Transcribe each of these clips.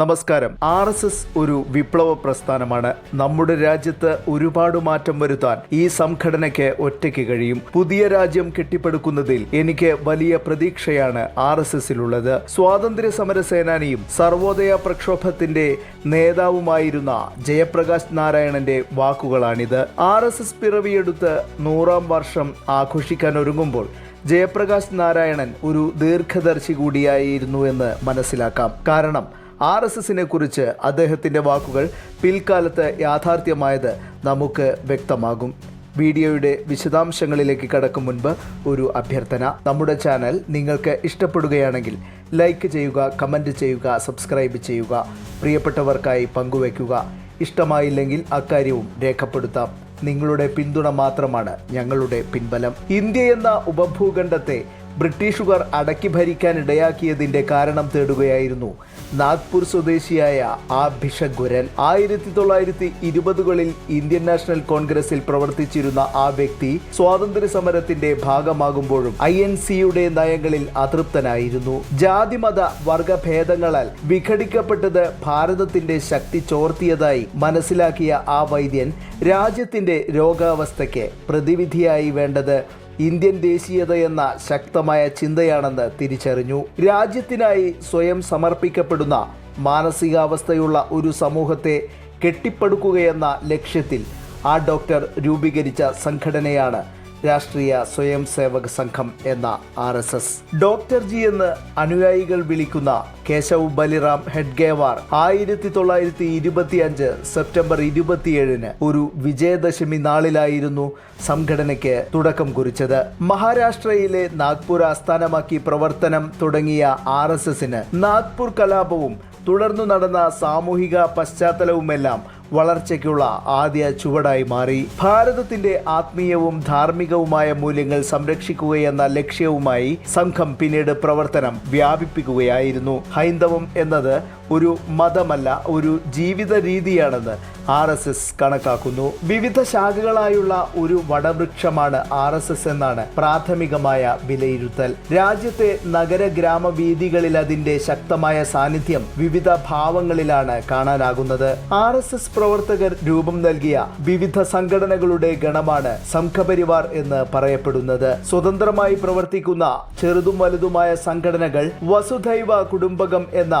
നമസ്കാരം. R S S ഒരു വിപ്ലവ പ്രസ്ഥാനമാണ്. നമ്മുടെ രാജ്യത്ത് ഒരുപാട് മാറ്റം വരുത്താൻ ഈ സംഘടനയ്ക്ക് ഒറ്റയ്ക്ക് കഴിയും. പുതിയ രാജ്യം കെട്ടിപ്പടുക്കുന്നതിൽ എനിക്ക് വലിയ പ്രതീക്ഷയാണ് ആർ എസ് എസിലുള്ളത്. സ്വാതന്ത്ര്യ സമര സേനാനിയും സർവോദയ പ്രക്ഷോഭത്തിന്റെ നേതാവുമായിരുന്ന ജയപ്രകാശ് നാരായണന്റെ വാക്കുകളാണിത്. ആർ എസ് എസ് പിറവിയെടുത്ത് നൂറാം വർഷം ആഘോഷിക്കാൻ ഒരുങ്ങുമ്പോൾ ജയപ്രകാശ് നാരായണൻ ഒരു ദീർഘദർശി കൂടിയായിരുന്നു എന്ന് മനസ്സിലാക്കാം. കാരണം ആർ എസ് എസിനെ കുറിച്ച് അദ്ദേഹത്തിന്റെ വാക്കുകൾ പിൽക്കാലത്ത് യാഥാർത്ഥ്യമായത് നമുക്ക് വ്യക്തമാകും. വീഡിയോയുടെ വിശദാംശങ്ങളിലേക്ക് കടക്കും മുൻപ് ഒരു അഭ്യർത്ഥന. നമ്മുടെ ചാനൽ നിങ്ങൾക്ക് ഇഷ്ടപ്പെടുകയാണെങ്കിൽ ലൈക്ക് ചെയ്യുക കമന്റ് ചെയ്യുക സബ്സ്ക്രൈബ് ചെയ്യുക. പ്രിയപ്പെട്ടവർക്കായി പങ്കുവയ്ക്കുക. ഇഷ്ടമായില്ലെങ്കിൽ അക്കാര്യവും രേഖപ്പെടുത്താം. നിങ്ങളുടെ പിന്തുണ മാത്രമാണ് ഞങ്ങളുടെ പിൻബലം. ഇന്ത്യ എന്ന ഉപഭൂഖണ്ഡത്തെ ബ്രിട്ടീഷുകാർ അടക്കി ഭരിക്കാൻ ഇടയാക്കിയതിന്റെ കാരണം തേടുകയായിരുന്നു. നാഗ്പൂർ സ്വദേശിയായ ആ ഭിഷഗുരൻ ആയിരത്തി തൊള്ളായിരത്തി ഇരുപതുകളിൽ ഇന്ത്യൻ നാഷണൽ കോൺഗ്രസിൽ പ്രവർത്തിച്ചിരുന്ന ആ വ്യക്തി സ്വാതന്ത്ര്യ സമരത്തിന്റെ ഭാഗമാകുമ്പോഴും ഐ എൻ സിയുടെ നയങ്ങളിൽ അതൃപ്തനായിരുന്നു. ജാതിമത വർഗഭേദങ്ങളാൽ വിഘടിക്കപ്പെട്ടത് ഭാരതത്തിന്റെ ശക്തി ചോർത്തിയതായി മനസ്സിലാക്കിയ ആ വൈദ്യൻ രാജ്യത്തിന്റെ രോഗാവസ്ഥയ്ക്ക് പ്രതിവിധിയായി വേണ്ടത് ഇന്ത്യൻ ദേശീയത എന്ന ശക്തമായ ചിന്തയാണെന്ന് തിരിച്ചറിഞ്ഞു. രാജ്യത്തിനായി സ്വയം സമർപ്പിക്കപ്പെടുന്ന മാനസികാവസ്ഥയുള്ള ഒരു സമൂഹത്തെ കെട്ടിപ്പടുക്കുകയെന്ന ലക്ഷ്യത്തിൽ ആ ഡോക്ടർ രൂപീകരിച്ച സംഘടനയാണ് രാഷ്ട്രീയ സ്വയം സേവക സംഘം എന്ന R S S. Doctor ji എന്ന് അനുയായികൾ വിളിക്കുന്ന കേശവ് ബലിറാം ഹെഡ്ഗേവാർ ആയിരത്തി തൊള്ളായിരത്തി ഇരുപത്തി അഞ്ച് സെപ്റ്റംബർ ഇരുപത്തിയേഴിന് ഒരു വിജയദശമി നാളിലായിരുന്നു സംഘടനയ്ക്ക് തുടക്കം കുറിച്ചത്. മഹാരാഷ്ട്രയിലെ നാഗ്പൂർ ആസ്ഥാനമാക്കി പ്രവർത്തനം തുടങ്ങിയ ആർ എസ് എസിന് നാഗ്പൂർ കലാപവും തുടർന്നു നടന്ന സാമൂഹിക പശ്ചാത്തലവുമെല്ലാം വളർച്ചയ്ക്കുള്ള ആദ്യ ചുവടായി മാറി. ഭാരതത്തിന്റെ ആത്മീയവും ധാർമ്മികവുമായ മൂല്യങ്ങൾ സംരക്ഷിക്കുകയെന്ന ലക്ഷ്യവുമായി സംഘം പിന്നീട് പ്രവർത്തനം വ്യാപിപ്പിക്കുകയായിരുന്നു. ഹൈന്ദവം എന്നത് ഒരു മതമല്ല ഒരു ജീവിത രീതിയാണെന്ന് ആർ എസ് എസ് കണക്കാക്കുന്നു. വിവിധ ശാഖകളായുള്ള ഒരു വടവൃക്ഷമാണ് ആർ എസ് എസ് എന്നാണ് പ്രാഥമികമായ വിലയിരുത്തൽ. രാജ്യത്തെ നഗര ഗ്രാമ വീതികളിൽ അതിന്റെ ശക്തമായ സാന്നിധ്യം വിവിധ ഭാവങ്ങളിലാണ് കാണാനാകുന്നത്. ആർ എസ് എസ് പ്രവർത്തകർ രൂപം നൽകിയ വിവിധ സംഘടനകളുടെ ഗണമാണ് സംഘപരിവാർ എന്ന് പറയപ്പെടുന്നത്. സ്വതന്ത്രമായി പ്രവർത്തിക്കുന്ന ചെറുതും വലുതുമായ സംഘടനകൾ വസുധൈവ കുടുംബകം എന്ന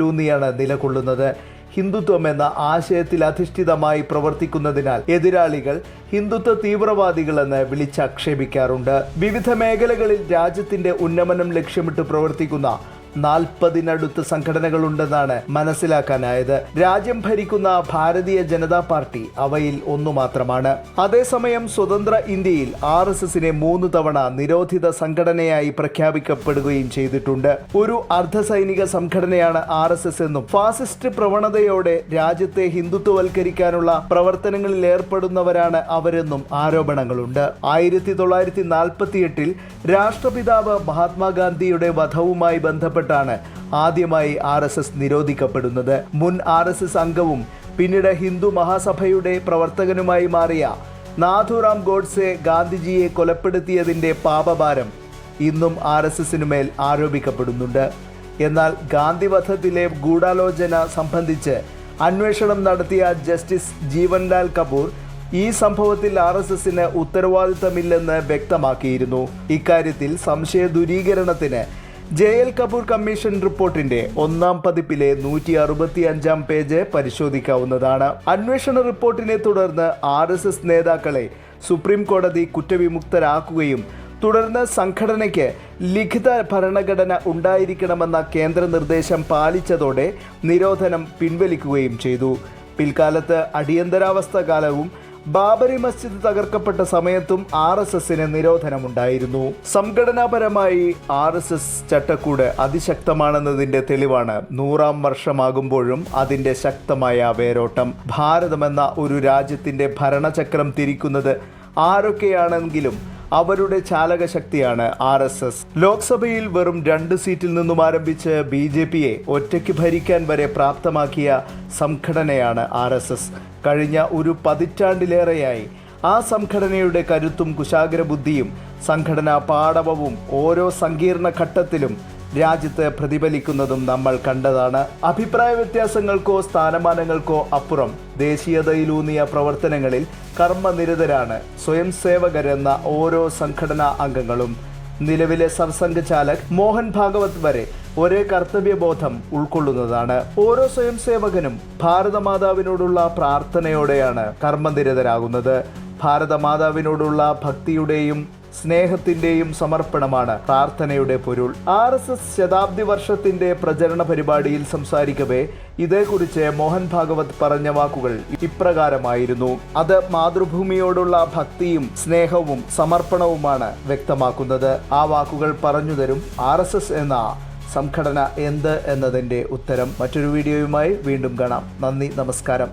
ആദർശത്തിലൂന്നിയാണ് നിലകൊള്ളുന്നത്. ഹിന്ദുത്വം എന്ന ആശയത്തിൽ അധിഷ്ഠിതമായി പ്രവർത്തിക്കുന്നതിനാൽ എതിരാളികൾ ഹിന്ദുത്വ തീവ്രവാദികളെന്ന് വിളിച്ചാക്ഷേപിക്കാറുണ്ട്. വിവിധ മേഖലകളിൽ രാജ്യത്തിന്റെ ഉന്നമനം ലക്ഷ്യമിട്ട് പ്രവർത്തിക്കുന്ന നാൽപ്പതിനടുത്ത് സംഘടനകളുണ്ടെന്നാണ് മനസ്സിലാക്കാനായത്. രാജ്യം ഭരിക്കുന്ന ഭാരതീയ ജനതാ പാർട്ടി അവയിൽ ഒന്നു മാത്രമാണ്. അതേസമയം സ്വതന്ത്ര ഇന്ത്യയിൽ ആർ എസ് എസിനെ മൂന്ന് തവണ നിരോധിത സംഘടനയായി പ്രഖ്യാപിക്കപ്പെടുകയും ചെയ്തിട്ടുണ്ട്. ഒരു അർദ്ധസൈനിക സംഘടനയാണ് ആർ എസ് എസ് എന്നും ഫാസിസ്റ്റ് പ്രവണതയോടെ രാജ്യത്തെ ഹിന്ദുത്വവൽക്കരിക്കാനുള്ള പ്രവർത്തനങ്ങളിൽ ഏർപ്പെടുന്നവരാണ് അവരെന്നും ആരോപണങ്ങളുണ്ട്. ആയിരത്തി തൊള്ളായിരത്തി നാൽപ്പത്തി എട്ടിൽ രാഷ്ട്രപിതാവ് മഹാത്മാഗാന്ധിയുടെ വധവുമായി ബന്ധപ്പെട്ടാണ് ആദ്യമായി ആർ നിരോധിക്കപ്പെടുന്നത്. മുൻ ആർ അംഗവും പിന്നീട് ഹിന്ദു മഹാസഭയുടെ പ്രവർത്തകനുമായി മാറിയ നാഥുറാം ഗോഡ്സെ ഗാന്ധിജിയെ കൊലപ്പെടുത്തിയതിന്റെ പാപഭാരം ഇന്നും ആർ എസ് എസിനുമേൽ ആരോപിക്കപ്പെടുന്നുണ്ട്. എന്നാൽ ഗാന്ധിവധത്തിലെ ഗൂഢാലോചന സംബന്ധിച്ച് അന്വേഷണം നടത്തിയ ജസ്റ്റിസ് ജീവൻലാൽ കപൂർ ഈ സംഭവത്തിൽ ആർ എസ് എസിന് ഉത്തരവാദിത്തമില്ലെന്ന് വ്യക്തമാക്കിയിരുന്നു. ഇക്കാര്യത്തിൽ സംശയ ദൂരീകരണത്തിന് ജെ എൽ കപൂർ കമ്മീഷൻ റിപ്പോർട്ടിന്റെ ഒന്നാം പതിപ്പിലെ നൂറ്റി അറുപത്തി അഞ്ചാം പേജ് പരിശോധിക്കാവുന്നതാണ്. അന്വേഷണ റിപ്പോർട്ടിനെ തുടർന്ന് ആർ എസ് എസ് നേതാക്കളെ സുപ്രീം കോടതി കുറ്റവിമുക്തരാക്കുകയും തുടർന്ന് സംഘടനയ്ക്ക് ലിഖിത ഭരണഘടന ഉണ്ടായിരിക്കണമെന്ന കേന്ദ്ര നിർദ്ദേശം പാലിച്ചതോടെ നിരോധനം പിൻവലിക്കുകയും ചെയ്തു. പിൽക്കാലത്ത് അടിയന്തരാവസ്ഥ കാലവും ബാബരി മസ്ജിദ് തകർക്കപ്പെട്ട സമയത്തും ആർ എസ് എസിന് നിരോധനമുണ്ടായിരുന്നു. സംഘടനാപരമായി ആർ എസ് എസ് ചട്ടക്കൂട് അതിശക്തമാണെന്നതിന്റെ തെളിവാണ് നൂറാം വർഷമാകുമ്പോഴും അതിന്റെ ശക്തമായ വേരോട്ടം. ഭാരതമെന്ന ഒരു രാജ്യത്തിന്റെ ഭരണചക്രം തിരിക്കുന്നത് ആരൊക്കെയാണെങ്കിലും അവരുടെ ചാലകശക്തിയാണ് ആർ എസ് എസ്. ലോക്സഭയിൽ വെറും രണ്ട് സീറ്റിൽ നിന്നും ആരംഭിച്ച് ബി ജെ പിയെ ഒറ്റയ്ക്ക് ഭരിക്കാൻ വരെ പ്രാപ്തമാക്കിയ സംഘടനയാണ് ആർ എസ് എസ്. കഴിഞ്ഞ ഒരു പതിറ്റാണ്ടിലേറെയായി ആ സംഘടനയുടെ കരുത്തും കുശാഗ്ര ബുദ്ധിയും സംഘടനാ പാടവവും ഓരോ സങ്കീർണ ഘട്ടത്തിലും രാജ്യത്ത് പ്രതിഫലിക്കുന്നതും നമ്മൾ കണ്ടതാണ്. അഭിപ്രായ വ്യത്യാസങ്ങൾക്കോ സ്ഥാനമാനങ്ങൾക്കോ അപ്പുറം ദേശീയതയിലൂന്നിയ പ്രവർത്തനങ്ങളിൽ കർമ്മനിരതരാണ് സ്വയം സേവകരെന്ന ഓരോ സംഘടനാ അംഗങ്ങളും. നിലവിലെ സർസംഘചാലക് മോഹൻ ഭാഗവത് വരെ ഒരേ കർത്തവ്യബോധം ഉൾക്കൊള്ളുന്നതാണ്. ഓരോ സ്വയം സേവകനും ഭാരതമാതാവിനോടുള്ള പ്രാർത്ഥനയോടെയാണ് കർമ്മനിരതരാകുന്നത്. ഭാരതമാതാവിനോടുള്ള ഭക്തിയുടെയും സ്നേഹത്തിന്റെയും സമർപ്പണമാണ് പ്രാർത്ഥനയുടെ പൊരുൾ. ആർ എസ് എസ് ശതാബ്ദി വർഷത്തിന്റെ പ്രചരണ പരിപാടിയിൽ സംസാരിക്കവേ. ഇതേക്കുറിച്ച് മോഹൻ ഭാഗവത് പറഞ്ഞ വാക്കുകൾ ഇപ്രകാരമായിരുന്നു. അത് മാതൃഭൂമിയോടുള്ള ഭക്തിയും സ്നേഹവും സമർപ്പണവുമാണ് വ്യക്തമാക്കുന്നത്. ആ വാക്കുകൾ പറഞ്ഞു തരും ആർ എന്ന സംഘടന എന്ത് എന്നതിന്റെ ഉത്തരം. മറ്റൊരു വീഡിയോയുമായി വീണ്ടും കാണാം. നന്ദി നമസ്കാരം.